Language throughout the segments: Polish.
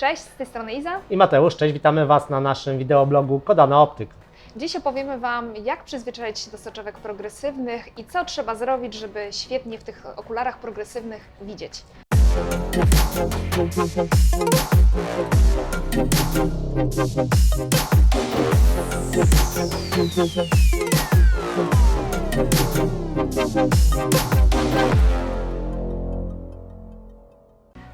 Cześć, z tej strony Iza. I Mateusz, cześć, witamy Was na naszym wideoblogu Kodana Optyk. Dziś opowiemy Wam, jak przyzwyczaić się do soczewek progresywnych i co trzeba zrobić, żeby świetnie w tych okularach progresywnych widzieć.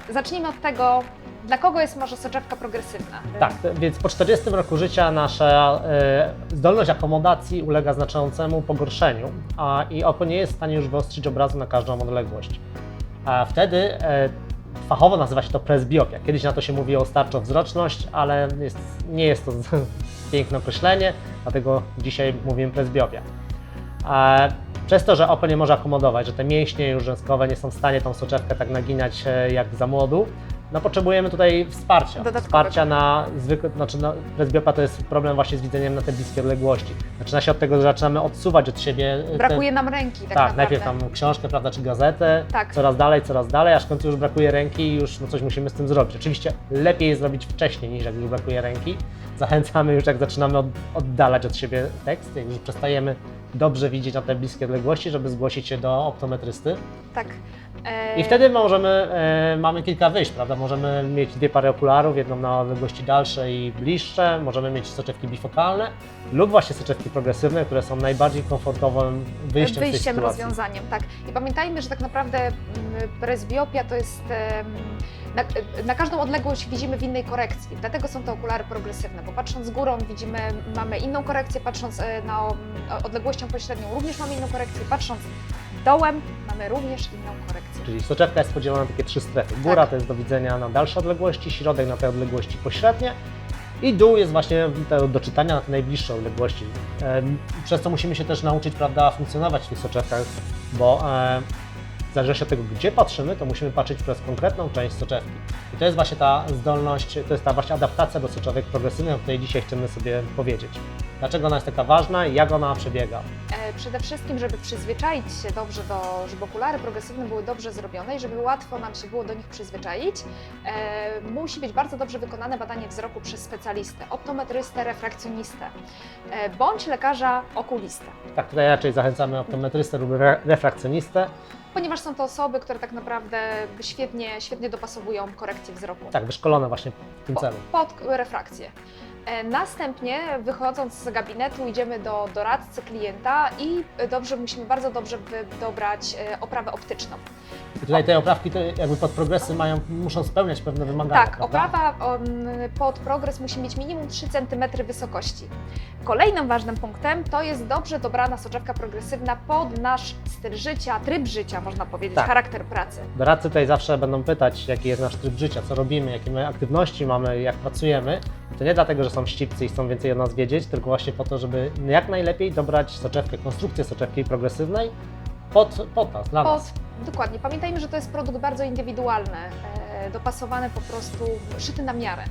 Zacznijmy od tego, dla kogo jest może soczewka progresywna. Tak, więc po 40 roku życia nasza e, zdolność akomodacji ulega znaczącemu pogorszeniu a, i oko nie jest w stanie już wyostrzyć obrazu na każdą odległość. A wtedy e, fachowo nazywa się to presbiopia. Kiedyś na to się mówiło starczowzroczność, ale jest, nie jest to piękne określenie, dlatego dzisiaj mówimy presbiopia. Przez to, że oko nie może akomodować, że te mięśnie już rzęskowe nie są w stanie tą soczewkę tak naginać e, jak za młodu, no potrzebujemy tutaj wsparcia. Wsparcia na zwykłe, znaczy no, presbiopia to jest problem właśnie z widzeniem na te bliskie odległości. Zaczyna się od tego, że zaczynamy odsuwać od siebie. e, Brakuje nam ręki, tak, tak, naprawdę. najpierw tam książkę, prawda, czy gazetę, Tak. coraz dalej, coraz dalej, aż w końcu już brakuje ręki i już no, coś musimy z tym zrobić. Oczywiście lepiej jest zrobić wcześniej niż jak już brakuje ręki. Zachęcamy już jak zaczynamy od, oddalać od siebie tekst, jak już przestajemy dobrze widzieć na te bliskie odległości, żeby zgłosić się do optometrysty. Tak. E, I wtedy możemy, e, mamy kilka wyjść, prawda? Możemy mieć dwie pary okularów, jedną na odległości dalsze i bliższe, możemy mieć soczewki bifokalne lub właśnie soczewki progresywne, które są najbardziej komfortowym wyjściem, z tej wyjściem, sytuacji. rozwiązaniem, tak. I pamiętajmy, że tak naprawdę mm, presbiopia to jest em, na, na każdą odległość widzimy w innej korekcji, dlatego są to okulary progresywne, bo patrząc górą widzimy, mamy inną korekcję, patrząc e, na odległością pośrednią również mamy inną korekcję, patrząc dołem mamy również inną korekcję. Czyli soczewka jest podzielona na takie trzy strefy. Góra Tak. to jest do widzenia na dalsze odległości, środek na te odległości pośrednie i dół jest właśnie te- do czytania na te najbliższe odległości. Em, Przez co musimy się też nauczyć prawda, funkcjonować w tych soczewkach, bo zależności od tego, gdzie patrzymy, to musimy patrzeć przez konkretną część soczewki. I to jest właśnie ta zdolność, to jest ta właśnie adaptacja do soczewek progresywnych, o której dzisiaj chcemy sobie powiedzieć. Dlaczego ona jest taka ważna i jak ona przebiega. E, Przede wszystkim, żeby przyzwyczaić się dobrze do, żeby okulary progresywne były dobrze zrobione i żeby łatwo nam się było do nich przyzwyczaić, e, musi być bardzo dobrze wykonane badanie wzroku przez specjalistę, optometrystę, refrakcjonistę, e, bądź lekarza okulistę. Tak, tutaj raczej zachęcamy optometrystę lub re- refrakcjonistę, Ponieważ są to osoby, które tak naprawdę świetnie, świetnie dopasowują korekcję wzroku tak, wyszkolone właśnie w tym po- celu. pod refrakcję. E, Następnie, wychodząc z gabinetu, idziemy do doradcy klienta i dobrze, musimy bardzo dobrze dobrać oprawę optyczną. I tutaj te oprawki to jakby pod progresy mają, muszą spełniać pewne wymagania. Tak, prawda? oprawa pod progres musi mieć minimum 3 cm wysokości. Kolejnym ważnym punktem to jest dobrze dobrana soczewka progresywna pod nasz styl życia, tryb życia, można powiedzieć, Tak. charakter pracy. Doradcy tutaj zawsze będą pytać, jaki jest nasz tryb życia, co robimy, jakie my aktywności mamy, jak pracujemy. To nie dlatego, że są ścipcy i chcą więcej o nas wiedzieć, tylko właśnie po to, żeby jak najlepiej dobrać soczewkę, konstrukcję soczewki progresywnej pod, pod nas, dla Pod, nas. dokładnie. Pamiętajmy, że to jest produkt bardzo indywidualny, e, dopasowany po prostu, szyty na miarę.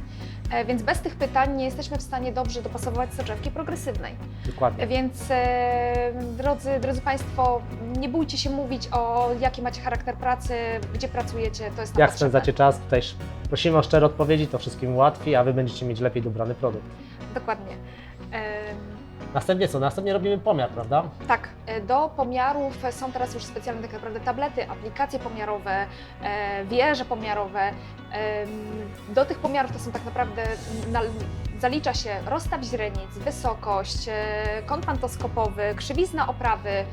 E, więc bez tych pytań nie jesteśmy w stanie dobrze dopasować soczewki progresywnej. Dokładnie. Więc e, drodzy, drodzy Państwo, nie bójcie się mówić o jaki macie charakter pracy, gdzie pracujecie, to jest Jak spędzacie czas, tutaj prosimy o szczere odpowiedzi, to wszystkim ułatwi, a Wy będziecie mieć lepiej dobrany produkt. Dokładnie. E, Następnie co? Następnie robimy pomiar, prawda? Tak, e, do pomiarów są teraz już specjalne tak naprawdę tablety, aplikacje pomiarowe, e, wieże pomiarowe. Do tych pomiarów to są tak naprawdę, na, zalicza się rozstaw źrenic, wysokość, e, kąt pantoskopowy, krzywizna oprawy.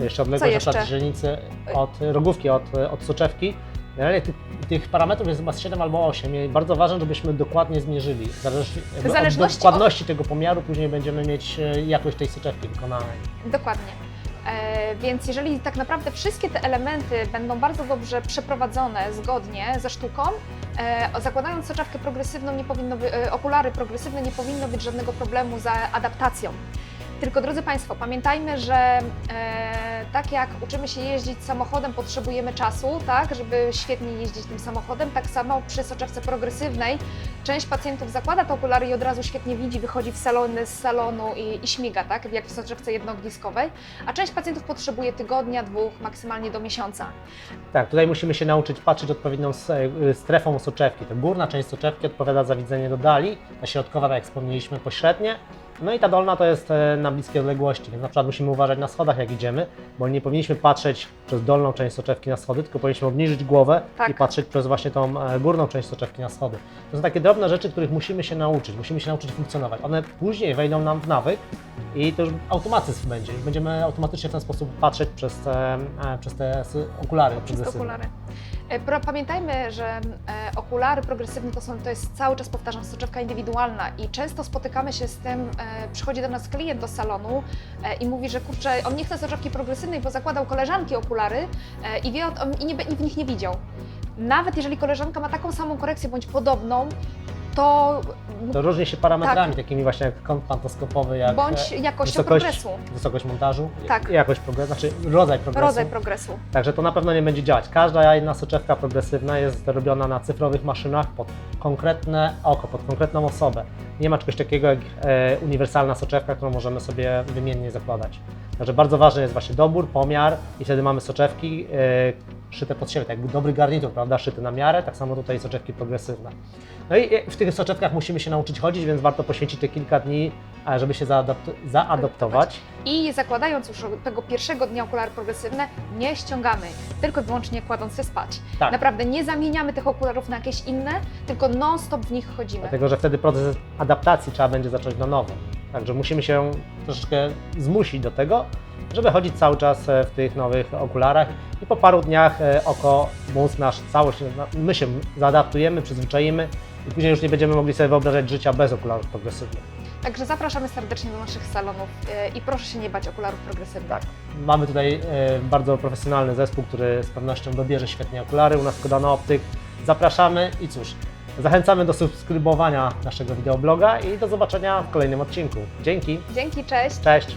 Jeszcze odległość przykład źrenicy od rogówki, od, od soczewki. Generalnie tych, tych parametrów jest chyba z 7 albo 8 i bardzo ważne, żebyśmy dokładnie zmierzyli. Zależności, jakby zależności od dokładności tego pomiaru później będziemy mieć e, jakość tej soczewki wykonanej. Dokładnie. E, Więc jeżeli tak naprawdę wszystkie te elementy będą bardzo dobrze przeprowadzone zgodnie ze sztuką, e, zakładając soczewkę progresywną, nie powinno by, e, okulary progresywne, nie powinno być żadnego problemu z adaptacją. Tylko drodzy Państwo, pamiętajmy, że e, tak jak uczymy się jeździć samochodem, potrzebujemy czasu, tak, żeby świetnie jeździć tym samochodem, tak samo przy soczewce progresywnej Część pacjentów zakłada te okulary i od razu świetnie widzi, wychodzi w salony, z salonu i, i śmiga, tak? Jak w soczewce jednoogniskowej, a część pacjentów potrzebuje tygodnia, dwóch, maksymalnie do miesiąca. Tak, tutaj musimy się nauczyć patrzeć odpowiednią y, strefą soczewki. To górna część soczewki odpowiada za widzenie do dali, ta środkowa, tak jak wspomnieliśmy, pośrednie. No i ta dolna to jest e, na bliskie odległości, więc na przykład musimy uważać na schodach jak idziemy, bo nie powinniśmy patrzeć przez dolną część soczewki na schody, tylko powinniśmy obniżyć głowę Tak. i patrzeć przez właśnie tą e, górną część soczewki na schody. To są takie drobne rzeczy, których musimy się nauczyć, musimy się nauczyć funkcjonować. One później wejdą nam w nawyk i to już automatyzm będzie. I będziemy automatycznie w ten sposób patrzeć przez te, e, przez te okulary Przez okulary. E, pamiętajmy, że e, okulary progresywne to, są, to jest cały czas, powtarzam, soczewka indywidualna i często spotykamy się z tym, e, przychodzi do nas klient do salonu i mówi, że kurczę, on nie chce soczewki progresywnej, bo zakładał koleżanki okulary i, wie i, nie, i w nich nie widział. Nawet jeżeli koleżanka ma taką samą korekcję bądź podobną, to To różni się parametrami, takimi właśnie jak kąt pantoskopowy, jak Tak. bądź e, jakością wysokość, progresu, wysokość montażu, Tak. jakość progresu, znaczy rodzaj progresu. rodzaj progresu. Także to na pewno nie będzie działać. Każda jedna soczewka progresywna jest robiona na cyfrowych maszynach pod konkretne oko, pod konkretną osobę. Nie ma czegoś takiego jak e, uniwersalna soczewka, którą możemy sobie wymiennie zakładać. Także bardzo ważny jest właśnie dobór, pomiar i wtedy mamy soczewki e, szyte pod siebie, tak jakby dobry garnitur, prawda, szyty na miarę, tak samo tutaj soczewki progresywne. No i e, w tych soczewkach musimy się nauczyć chodzić, więc warto poświęcić te kilka dni, e, żeby się zaadapt- zaadoptować. I zakładając już tego pierwszego dnia okulary progresywne, nie ściągamy, tylko i wyłącznie kładąc się spać. Tak. Naprawdę nie zamieniamy tych okularów na jakieś inne, tylko non-stop w nich chodzimy. Dlatego, że wtedy proces adaptacji trzeba będzie zacząć na nowo. Także musimy się troszeczkę zmusić do tego, żeby chodzić cały czas e, w tych nowych okularach i po paru dniach e, oko, mózg nasz, całość, my się zaadaptujemy, przyzwyczaimy i później już nie będziemy mogli sobie wyobrażać życia bez okularów progresywnych. Także zapraszamy serdecznie do naszych salonów e, i proszę się nie bać okularów progresywnych. Tak. Mamy tutaj bardzo profesjonalny zespół, który z pewnością dobierze świetnie okulary u nas Kodano Optyk. Zapraszamy i cóż, zachęcamy do subskrybowania naszego wideobloga i do zobaczenia w kolejnym odcinku. Dzięki, Dzięki, cześć! cześć!